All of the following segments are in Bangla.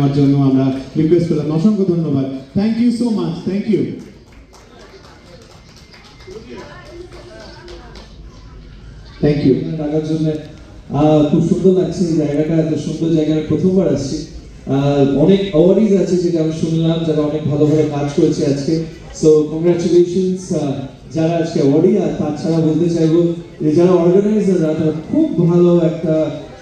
নেওয়ার জন্য আমরা রিকোয়েস্ট করলাম। অসংখ্য ধন্যবাদ। Thank you so much thank you thank you জন্য খুব সুন্দর লাগছে এই জায়গাটা, এত সুন্দর জায়গায় প্রথমবার আসছি। অনেক আছে যেটা আমি শুনলাম, যারা অনেক ভালো ভালো কাজ করেছে আজকে। সো কংগ্রাচুলেশনস যারা আজকে অ্যাওয়ার্ডি আর তাছাড়া বলতে চাইব যে যারা অর্গানাইজাররা তারা খুব ভালো একটা,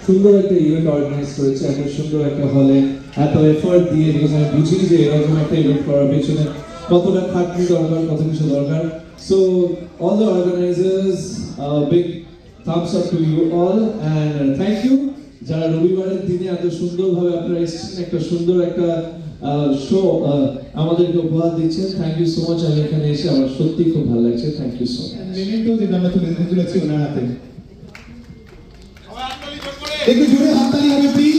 সুন্দর একটা ইভেন্ট অর্গানাইজ করেছে। এত সুন্দর একটা হলে এত এফোর্ট দিয়ে বিকজ আমি বুঝি যে এরকম একটা ইভেন্ট করার পেছনে কতটা খাটনি দরকার কত কিছু দরকার। So all the organisers big thumbs up to you all and thank you যারা রবিবারের দিনে এত সুন্দরভাবে আপনারা এসেছেন একটা সুন্দর একটা শো আমাদেরকে উপহার দিচ্ছেন। থ্যাংক ইউ সো মাচ আমি এখানে এসে আমার সত্যি খুব ভালো লাগছে। থ্যাংক ইউ সো মাচ যেটা আমরা তুলে দিতে ওনার হাতে। একটু জোরে হাততালি হবে প্লিজ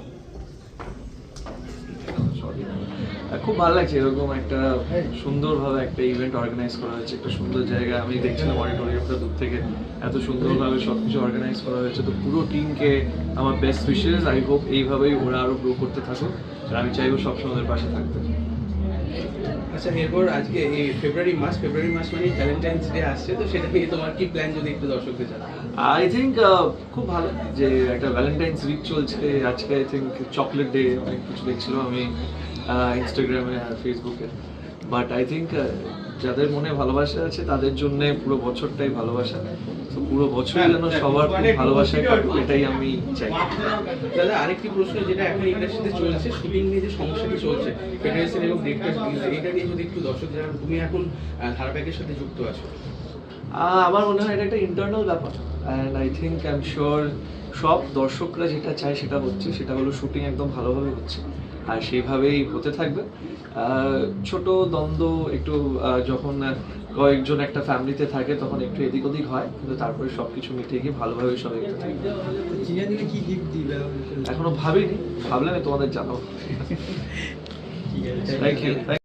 খুব ভালো লাগছে এরকম একটা সুন্দর ভাবে একটা ইভেন্ট অর্গানাইজ করা হয়েছে একটা সুন্দর জায়গা। আমি দেখছিলাম অডিটোরিয়ামটা দূর থেকে এত সুন্দর ভাবে সবকিছু অর্গানাইজ করা হয়েছে। তো পুরো টিমকে আমার বেস্ট উইশেস আই হোপ এইভাবেই ওরা আরও গ্রো করতে থাকুক। আর আমি চাইব সবসময় ওদের পাশে থাকতে। আচ্ছা এরপর আজকে এই ফেব্রুয়ারি মাস ফেব্রুয়ারি মাস মানে ভ্যালেন্টাইন্স ডে আসছে, তো সেটা নিয়ে তোমার কি প্ল্যান যদি একটু দর্শকদের জানাও? আই থিঙ্ক খুব ভালো যে একটা ভ্যালেন্টাইন্স উইক চলছে। আজকে আই থিঙ্ক চকলেট ডে অনেক কিছু দেখছিলাম আমি ইনস্টাগ্রামে আর ফেসবুকে বাট আই থিঙ্ক যাদের মনে ভালোবাসা আছে তাদের জন্য পুরো বছরটাই ভালোবাসা। তো পুরো বছর যেন সবার খুব ভালোবাসায় কাটুক এটাই আমি চাই। দাদা আরেকটি প্রশ্ন যেটা এখন ইন্ডাস্ট্রিতে চলছে শুটিং নিয়ে যে সমস্যাটি চলছে ফেডারেশন এবং ডিরেক্টর এটা নিয়ে যদি একটু দর্শক জানান তুমি এখন ধারাবাহিকের সাথে যুক্ত আছো? আমার মনে হয় এটা একটা ইন্টারনাল ব্যাপার। And I think I am sure সব দর্শকরা যেটা চায় সেটা হচ্ছে সেটা হলো শুটিং একদম ভালোভাবে হচ্ছে। আর সেভাবেই হতে থাকবে। ছোট দ্বন্দ্ব একটু যখন কয়েকজন একটা ফ্যামিলিতে থাকে তখন একটু এদিক ওদিক হয় কিন্তু তারপরে সব কিছু মিটিয়ে গিয়ে ভালোভাবে সব একটু থাকবে এখনও ভাবিনি ভাবলে তোমাদের জানাব। Thank you